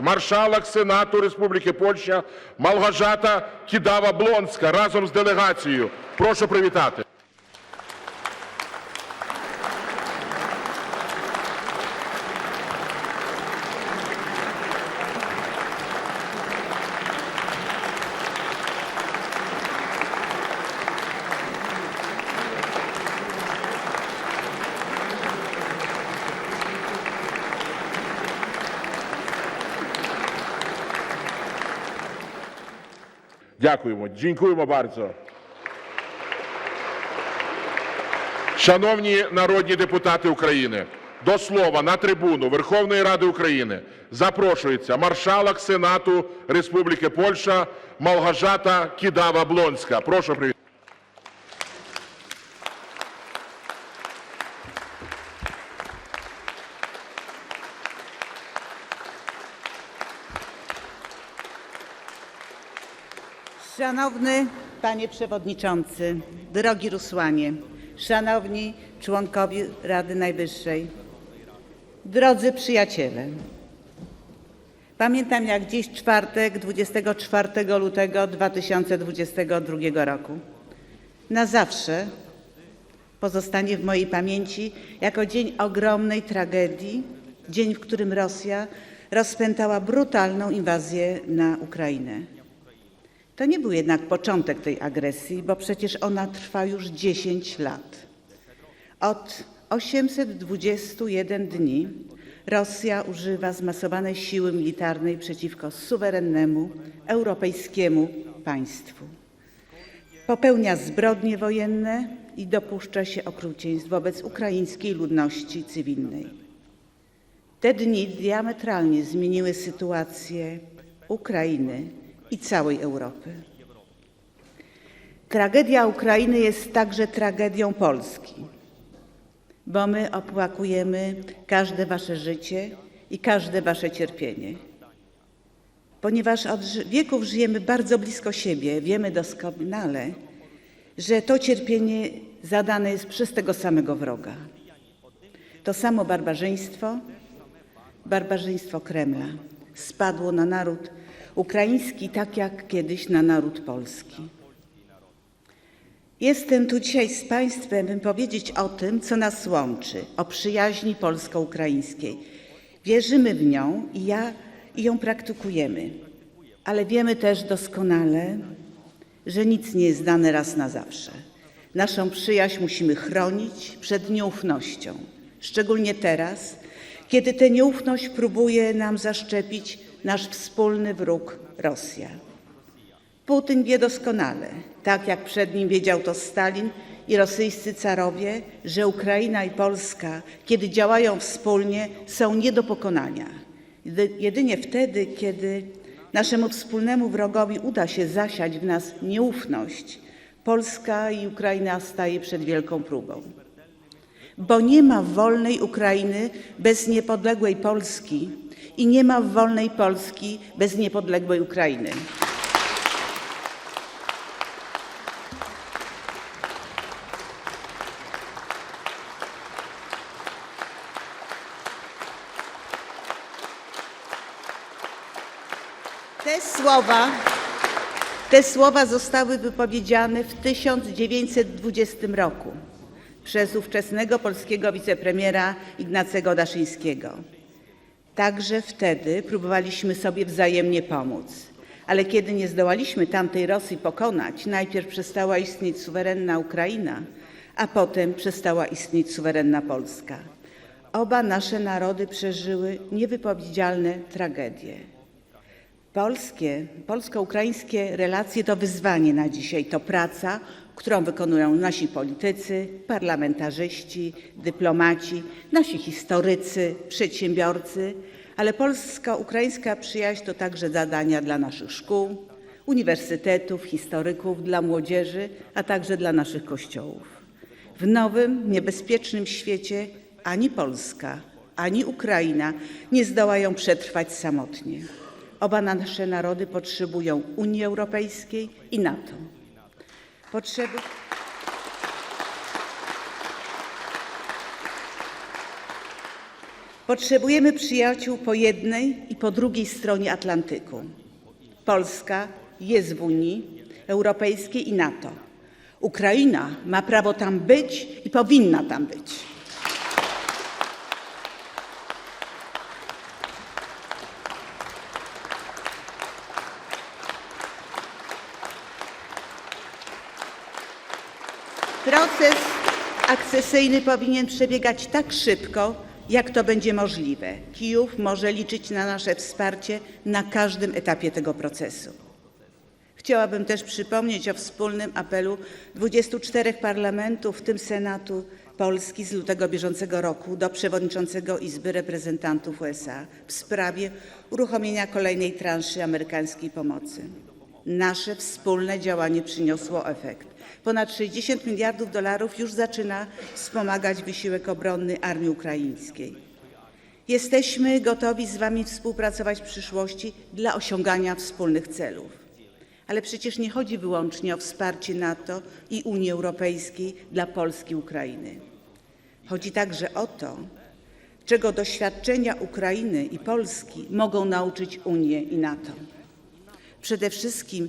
Маршалок Сенату Республіки Польща Малгажата Кідава-Блонська разом з делегацією. Прошу привітати. Дякуємо. Дякуємо дуже. Шановні народні депутати України, до слова на трибуну Верховної Ради України запрошується маршалок Сенату Республіки Польща Малгажата Кідава-Блонська. Прошу привітати. Szanowny Panie Przewodniczący, drogi Rusłanie, szanowni członkowie Rady Najwyższej, drodzy przyjaciele. Pamiętam jak dziś czwartek 24 lutego 2022 roku. Na zawsze pozostanie w mojej pamięci jako dzień ogromnej tragedii, dzień, w którym Rosja rozpętała brutalną inwazję na Ukrainę. To nie był jednak początek tej agresji, bo przecież ona trwa już 10 lat. Od 821 dni Rosja używa zmasowanej siły militarnej przeciwko suwerennemu europejskiemu państwu. Popełnia zbrodnie wojenne i dopuszcza się okrucieństw wobec ukraińskiej ludności cywilnej. Te dni diametralnie zmieniły sytuację Ukrainy i całej Europy. Tragedia Ukrainy jest także tragedią Polski, bo my opłakujemy każde wasze życie i każde wasze cierpienie. Ponieważ od wieków żyjemy bardzo blisko siebie, wiemy doskonale, że to cierpienie zadane jest przez tego samego wroga. To samo barbarzyństwo, barbarzyństwo Kremla spadło na naród ukraiński, tak jak kiedyś na naród polski. Jestem tu dzisiaj z Państwem, by powiedzieć o tym, co nas łączy, o przyjaźni polsko-ukraińskiej. Wierzymy w nią i, ja, i ją praktykujemy, ale wiemy też doskonale, że nic nie jest dane raz na zawsze. Naszą przyjaźń musimy chronić przed nieufnością, szczególnie teraz, kiedy tę nieufność próbuje nam zaszczepić nasz wspólny wróg Rosja. Putin wie doskonale, tak jak przed nim wiedział to Stalin i rosyjscy carowie, że Ukraina i Polska, kiedy działają wspólnie, są nie do pokonania. Jedy- Jedynie wtedy, kiedy naszemu wspólnemu wrogowi uda się zasiać w nas nieufność, Polska i Ukraina staje przed wielką próbą. Bo nie ma wolnej Ukrainy bez niepodległej Polski i nie ma wolnej Polski bez niepodległej Ukrainy. Te słowa, te słowa zostały wypowiedziane w 1920 roku przez ówczesnego polskiego wicepremiera Ignacego Daszyńskiego. Także wtedy próbowaliśmy sobie wzajemnie pomóc. Ale kiedy nie zdołaliśmy tamtej Rosji pokonać, najpierw przestała istnieć suwerenna Ukraina, a potem przestała istnieć suwerenna Polska. Oba nasze narody przeżyły niewypowiedzialne tragedie. Polskie, polsko-ukraińskie relacje to wyzwanie na dzisiaj, to praca, którą wykonują nasi politycy, parlamentarzyści, dyplomaci, nasi historycy, przedsiębiorcy, ale polsko-ukraińska przyjaźń to także zadania dla naszych szkół, uniwersytetów, historyków, dla młodzieży, a także dla naszych kościołów. W nowym, niebezpiecznym świecie ani Polska, ani Ukraina nie zdołają przetrwać samotnie. Oba nasze narody potrzebują Unii Europejskiej i NATO. Potrzebujemy przyjaciół po jednej i po drugiej stronie Atlantyku. Polska jest w Unii Europejskiej i NATO. Ukraina ma prawo tam być i powinna tam być. Proces akcesyjny powinien przebiegać tak szybko, jak to będzie możliwe. Kijów może liczyć na nasze wsparcie na każdym etapie tego procesu. Chciałabym też przypomnieć o wspólnym apelu 24 parlamentów, w tym Senatu Polski z lutego bieżącego roku do przewodniczącego Izby Reprezentantów USA w sprawie uruchomienia kolejnej transzy amerykańskiej pomocy. Nasze wspólne działanie przyniosło efekt. Ponad 60 miliardów dolarów już zaczyna wspomagać wysiłek obronny armii ukraińskiej. Jesteśmy gotowi z Wami współpracować w przyszłości dla osiągania wspólnych celów. Ale przecież nie chodzi wyłącznie o wsparcie NATO i Unii Europejskiej dla Polski i Ukrainy. Chodzi także o to, czego doświadczenia Ukrainy i Polski mogą nauczyć Unię i NATO. Przede wszystkim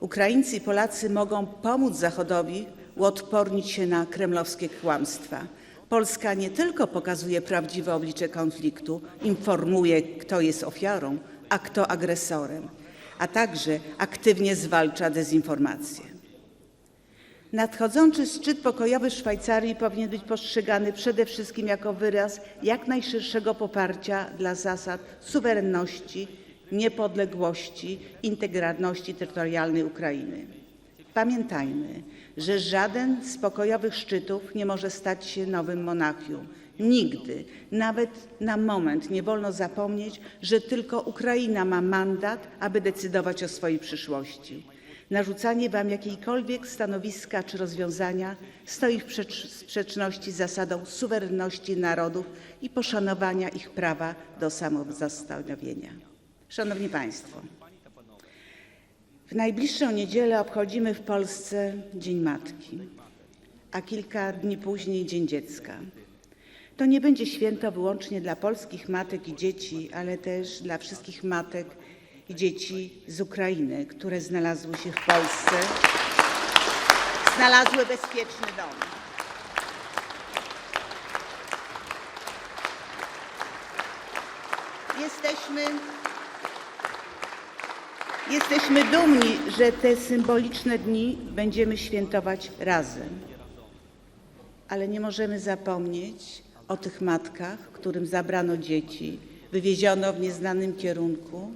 Ukraińcy i Polacy mogą pomóc Zachodowi uodpornić się na kremlowskie kłamstwa. Polska nie tylko pokazuje prawdziwe oblicze konfliktu, informuje, kto jest ofiarą, a kto agresorem, a także aktywnie zwalcza dezinformację. Nadchodzący szczyt pokojowy w Szwajcarii powinien być postrzegany przede wszystkim jako wyraz jak najszerszego poparcia dla zasad suwerenności, niepodległości, integralności terytorialnej Ukrainy. Pamiętajmy, że żaden z pokojowych szczytów nie może stać się nowym Monachium. Nigdy, nawet na moment nie wolno zapomnieć, że tylko Ukraina ma mandat, aby decydować o swojej przyszłości. Narzucanie wam jakiejkolwiek stanowiska czy rozwiązania stoi w przecz- sprzeczności z zasadą suwerenności narodów i poszanowania ich prawa do samozastanowienia. Szanowni Państwo, w najbliższą niedzielę obchodzimy w Polsce Dzień Matki, a kilka dni później Dzień Dziecka. To nie będzie święto wyłącznie dla polskich matek i dzieci, ale też dla wszystkich matek i dzieci z Ukrainy, które znalazły się w Polsce, znalazły bezpieczny dom. Jesteśmy Jesteśmy dumni, że te symboliczne dni będziemy świętować razem. Ale nie możemy zapomnieć o tych matkach, którym zabrano dzieci, wywieziono w nieznanym kierunku.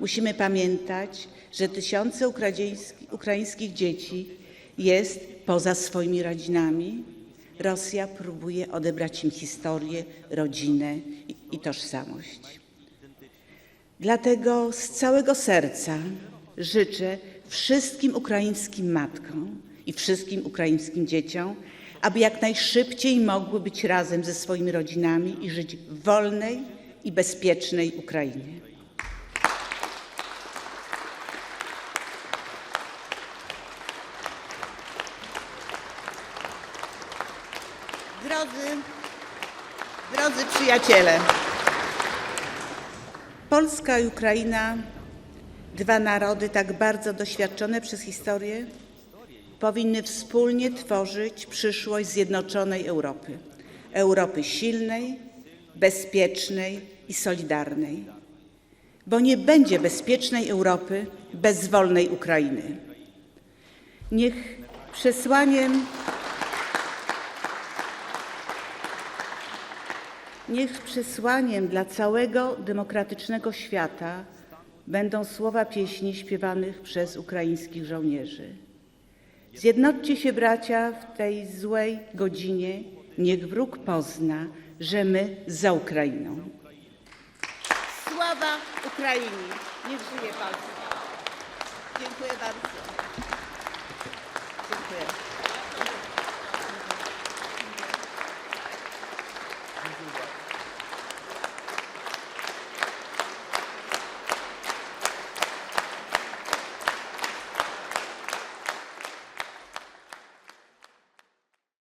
Musimy pamiętać, że tysiące ukraiński- ukraińskich dzieci jest poza swoimi rodzinami. Rosja próbuje odebrać im historię, rodzinę i tożsamość. Dlatego z całego serca życzę wszystkim ukraińskim matkom i wszystkim ukraińskim dzieciom, aby jak najszybciej mogły być razem ze swoimi rodzinami i żyć w wolnej i bezpiecznej Ukrainie. Drodzy, drodzy przyjaciele, Polska i Ukraina, dwa narody tak bardzo doświadczone przez historię, powinny wspólnie tworzyć przyszłość zjednoczonej Europy. Europy silnej, bezpiecznej i solidarnej. Bo nie będzie bezpiecznej Europy bez wolnej Ukrainy. Niech przesłaniem Niech przesłaniem dla całego demokratycznego świata będą słowa pieśni śpiewanych przez ukraińskich żołnierzy. Zjednoczcie się, bracia, w tej złej godzinie, niech wróg pozna, że my za Ukrainą. Sława Ukrainie! Niech żyje Polska! Dziękuję bardzo.